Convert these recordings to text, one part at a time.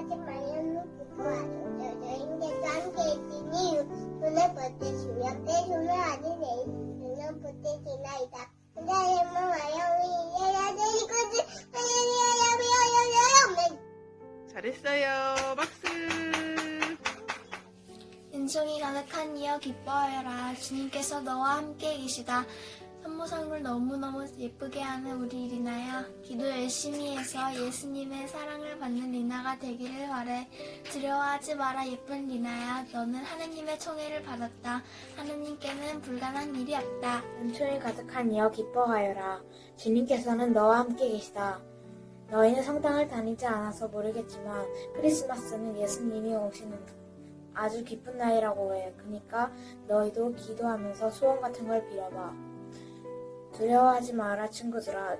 아버지 마녀는 기뻐하죠. 여행객과 함께 있으니 눈을 보태시며 때주면 아니 내 눈을 보태시나이다. 하나님은 잘했어요. 박수. 은총이 가득한 이어 기뻐하여라. 주님께서 너와 함께 계시다. 선모성을 너무너무 예쁘게 하는 우리 리나야. 기도 열심히 해서 예수님의 사랑을 받는 리나가 되기를 바래. 두려워하지 마라 예쁜 리나야. 너는 하느님의 총애를 받았다. 하느님께는 불가능한 일이 없다. 은총이 가득한 이여 기뻐하여라. 주님께서는 너와 함께 계시다. 너희는 성당을 다니지 않아서 모르겠지만 크리스마스는 예수님이 오시는 아주 기쁜 날이라고 해. 그러니까 너희도 기도하면서 소원 같은 걸 빌어봐. 두려워하지 마라 친구들아.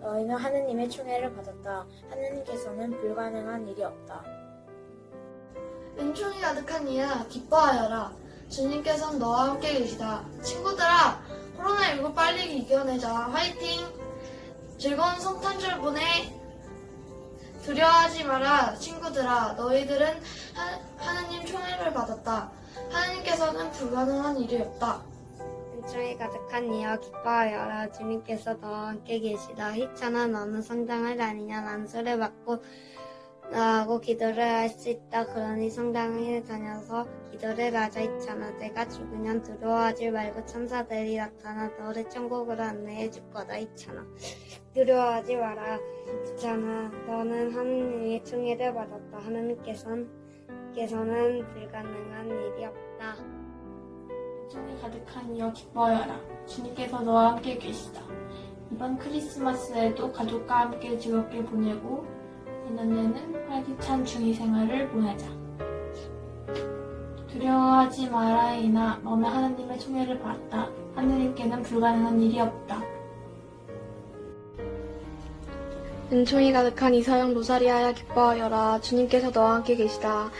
너희는 하느님의 총애를 받았다. 하느님께서는 불가능한 일이 없다. 은총이 가득한 이야 기뻐하여라. 주님께서는 너와 함께 계시다. 친구들아, 코로나19 빨리 이겨내자. 화이팅! 즐거운 성탄절 보내! 두려워하지 마라. 친구들아, 너희들은 하, 하느님 총애를 받았다. 하느님께서는 불가능한 일이 없다. 은총이 가득한 이여 기뻐하여라 주님께서 너와 함께 계시다. 희찬아 너는 성당을 다니냐? 난수를 받고 나하고 기도를 할 수 있다. 그러니 성당에 다녀서 기도를 하자. 희찬아 내가 죽으면 두려워하지 말고 천사들이 나타나 너를 천국으로 안내해 줄 거다. 희찬아 두려워하지 마라. 희찬아 너는 하느님의 총애를 받았다. 하느님께서는 께서는 불가능한 일이 없다 은총이 가득한 이여 기뻐하여라. 주님께서 너와 함께 계시다. 이번 크리스마스에도 가족과 함께 즐겁게 보내고 내년에는 활기찬 중이 생활을 보내자. 두려워하지 마라 이나 너는 하나님의 총애를 받았다. 하느님께는 불가능한 일이 없다. 은총이 가득한 이서영 로사리아야 기뻐하여라. 주님께서 너와 함께 계시다.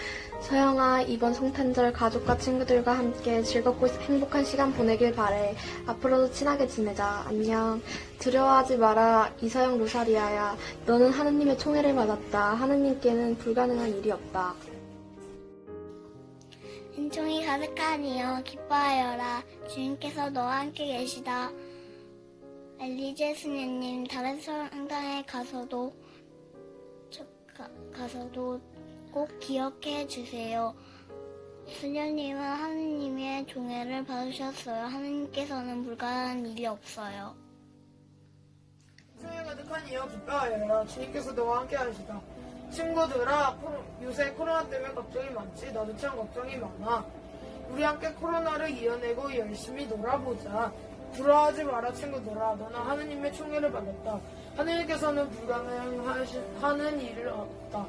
서영아, 이번 성탄절 가족과 친구들과 함께 즐겁고 행복한 시간 보내길 바래. 앞으로도 친하게 지내자. 안녕. 두려워하지 마라. 이서영 로사리아야. 너는 하느님의 총애를 받았다. 하느님께는 불가능한 일이 없다. 은총이 이여 기뻐하여라. 주님께서 너와 함께 계시다. 엘리제 스님님 다른 성당에 가서도 저- 가, 가서도 꼭 기억해 주세요. 수녀님은 하느님의 종애를 받으셨어요. 하느님께서는 불가능한 일이 없어요. 성에 가득한 이여 기뻐하여라. 주님께서 너와 함께 하시다. 친구들아, 요새 코로나 때문에 걱정이 많지? 나도 참 걱정이 많아. 우리 함께 코로나를 이겨내고 열심히 놀아보자. 두려워하지 마라, 친구들아. 너는 하느님의 총애를 받았다. 하느님께서는 불가능하는 일을 없다.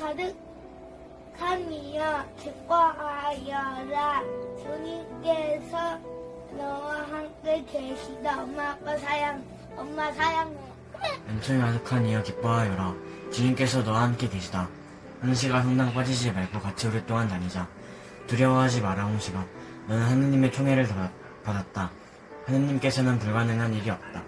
가득한 이여 기뻐하여라. 주님께서 너와 함께 계시다. 엄마 아빠 사랑, 엄마 사랑해. 은총이 가득한 이여 기뻐하여라. 주님께서 너와 함께 계시다. 홍시가 성당 빠지지 말고 같이 오랫동안 다니자. 두려워하지 마라 홍시가. 너는 하느님의 총애를 받- 받았다. 하느님께서는 불가능한 일이 없다.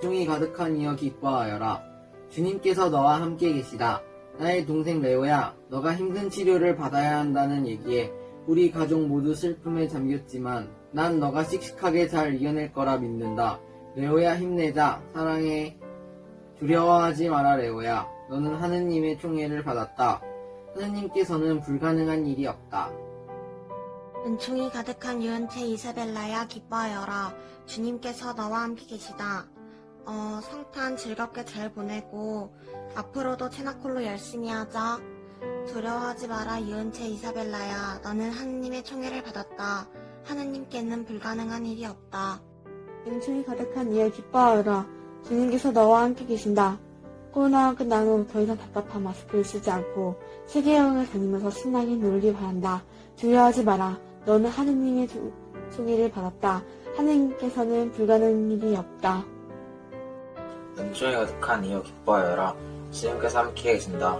종이 가득한 이여 기뻐하여라. 주님께서 너와 함께 계시다. 나의 동생 레오야, 너가 힘든 치료를 받아야 한다는 얘기에 우리 가족 모두 슬픔에 잠겼지만 난 너가 씩씩하게 잘 이겨낼 거라 믿는다. 레오야 힘내자. 사랑해. 두려워하지 마라 레오야. 너는 하느님의 총애를 받았다. 하느님께서는 불가능한 일이 없다. 은총이 가득한 유은채 이사벨라야 기뻐하여라. 주님께서 너와 함께 계시다. 어, 성탄 즐겁게 잘 보내고 앞으로도 체나콜로 열심히 하자. 두려워하지 마라 유은채 이사벨라야. 너는 하느님의 총애를 받았다. 하느님께는 불가능한 일이 없다. 은총이 가득한 이여 기뻐하여라. 주님께서 너와 함께 계신다. 코로나가 끝난 후 더 이상 답답한 마스크를 쓰지 않고 세계 여행을 다니면서 신나게 놀길 바란다. 두려워하지 마라. 너는 하느님의 조- 총애를 받았다. 하느님께서는 불가능한 일이 없다. 은총이 가득한 이여 기뻐하여라. 주님께서 함께 계신다.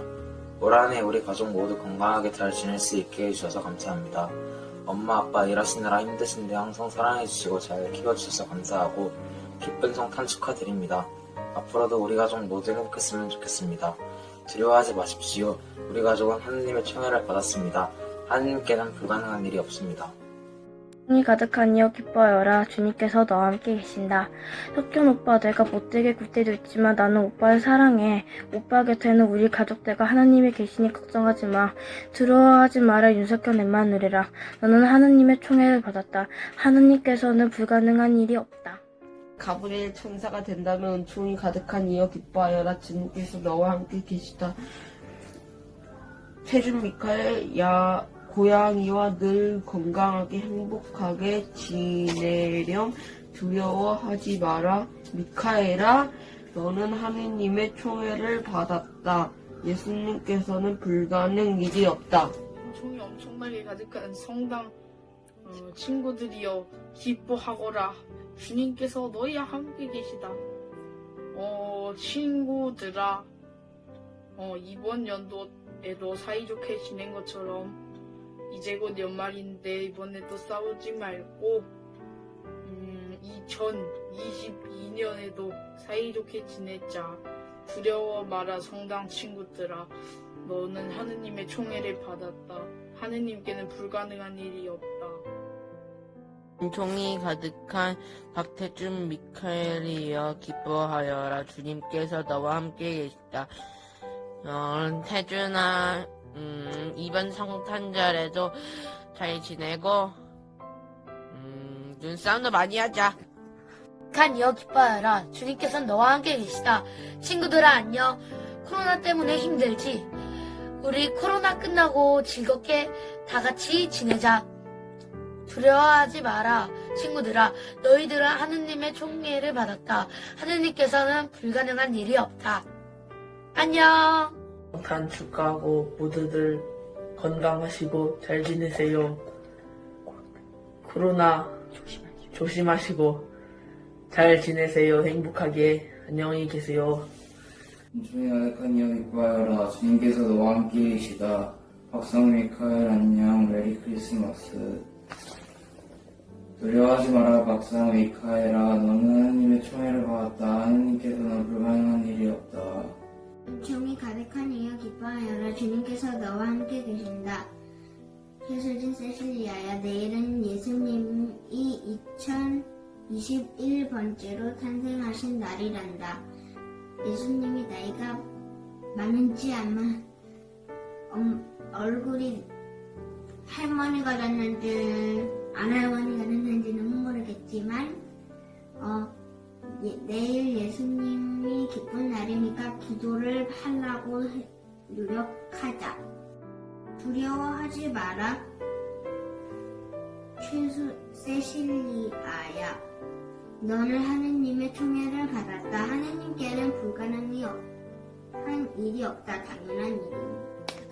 올 한해 우리 가족 모두 건강하게 잘 지낼 수 있게 해주셔서 감사합니다. 엄마 아빠 일하시느라 힘드신데 항상 사랑해주시고 잘 키워주셔서 감사하고 기쁜 성탄 축하드립니다. 앞으로도 우리 가족 모두 행복했으면 좋겠습니다. 두려워하지 마십시오. 우리 가족은 하느님의 총애를 받았습니다. 하느님께는 불가능한 일이 없습니다. 이 가득한 이여 기뻐하여라 주님께서 너와 함께 계신다. 석균 오빠 내가 못되게 굴 때도 있지만 나는 오빠를 사랑해. 오빠 곁에는 우리 가족들과 하나님이 계시니 걱정하지 마. 두려워하지 마라 윤석현 엠마누리라. 너는 하나님의 총애를 받았다. 하나님께서는 불가능한 일이 없다. 가브리엘 천사가 된다면 종이 가득한 이여 기뻐하여라 주님께서 너와 함께 계시다. 태준 미카엘 야 고양이와 늘 건강하게 행복하게 지내렴. 두려워하지 마라. 미카엘아 너는 하느님의 총애를 받았다. 예수님께서는 불가능 일이 없다. 종이 엄청나게 가득한 성당. 어, 친구들이여 기뻐하거라. 주님께서 너희와 함께 계시다. 어 친구들아 어 이번 연도에도 사이좋게 지낸 것처럼 이제 곧 연말인데 이번에 또 싸우지 말고 음 2022년에도 사이좋게 지내자 두려워 마라 성당 친구들아 너는 하느님의 총애를 받았다. 하느님께는 불가능한 일이 없다. 종이 가득한 박태준 미카엘이여 기뻐하여라 주님께서 너와 함께 계시다. 어, 태준아 음, 이번 성탄절에도 잘 지내고 음, 눈싸움도 많이 하자. 간 이어 기뻐하여라. 주님께서는 너와 함께 계시다. 친구들아 안녕. 코로나 때문에 힘들지? 우리 코로나 끝나고 즐겁게 다 같이 지내자. 두려워하지 마라. 친구들아, 너희들은 하느님의 총애를 받았다. 하느님께서는 불가능한 일이 없다. 안녕. 성탄 축하하고 모두들 건강하시고 잘 지내세요. 코로나 조심하시고 잘 지내세요. 행복하게. 안녕히 계세요. 주의 아득한 이여 기뻐하여라. 주님께서 너와 함께 계시다. 박상 미카엘 안녕. 메리 크리스마스. 두려워하지 마라 박상 미카엘아. 너는 하나님의 총애를 받았다. 하나님께서는 불가능한 일이 없다 종이 가득한 이여 기뻐하여라 주님께서 너와 함께 계신다. 최수진 세실리아야 내일은 예수님이 2021번째로 탄생하신 날이란다. 예수님이 나이가 많은지 아마 엄- 얼굴이 할머니가 됐는지 안 할머니가 됐는지는 모르겠지만 어, 예- 내일 예수님 이 기쁜 날이니까 기도를 하려고 해- 노력하자. 두려워하지 마라. 최수 세실리아야. 너는 하느님의 총애를 받았다. 하느님께는 불가능이 없, 한 일이 없다. 당연한 일이니.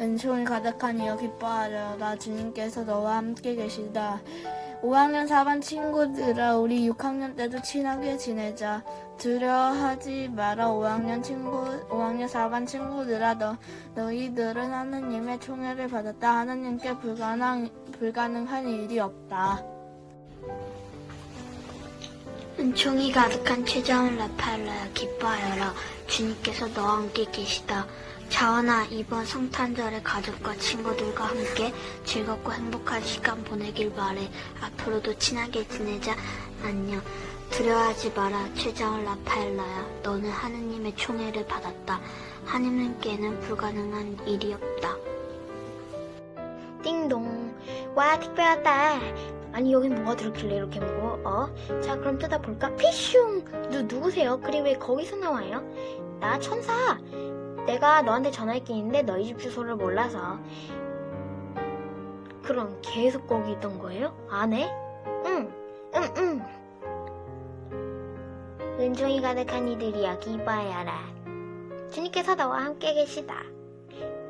은총이 가득한 이여 기뻐하여라 주님께서 너와 함께 계시다. 5학년 4반 친구들아 우리 6학년 때도 친하게 지내자. 두려워하지 마라 5학년 친구 5학년 4반 친구들아 너 너희들은 하느님의 총애를 받았다. 하느님께 불가능 불가능한 일이 없다. 은총이 가득한 최정을 나팔라야 기뻐하여라 주님께서 너와 함께 계시다 자원아 이번 성탄절에 가족과 친구들과 함께 즐겁고 행복한 시간 보내길 바래 앞으로도 친하게 지내자 안녕 두려워하지 마라 최정을 나팔라야 너는 하느님의 총애를 받았다 하느님께는 불가능한 일이 없다 띵동 와 특별한 딸 아니 여기 뭐가 들었길래 이렇게 무거워? 어? 자 그럼 뜯어볼까? 피슝! 누, 누구세요? 그리 왜 거기서 나와요? 나 천사! 내가 너한테 전화할 게 있는데 너희 집 주소를 몰라서 그럼 계속 거기 있던 거예요? 안 해? 응! 응! 응! 은총이 가득한 이들이여 기뻐하여라 주님께서 너와 함께 계시다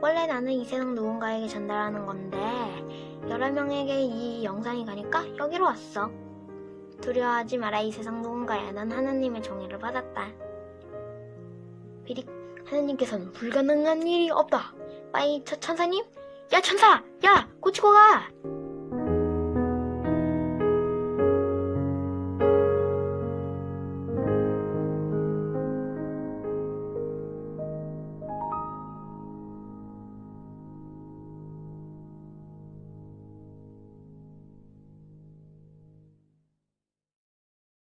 원래 나는 이 세상 누군가에게 전달하는 건데 여러 명에게 이 영상이 가니까 여기로 왔어. 두려워하지 마라 이 세상 누군가야. 난 하나님의 정의를 받았다. 비리 하나님께서는 불가능한 일이 없다. 빠이 저 천사님? 야 천사! 야 고치고 가!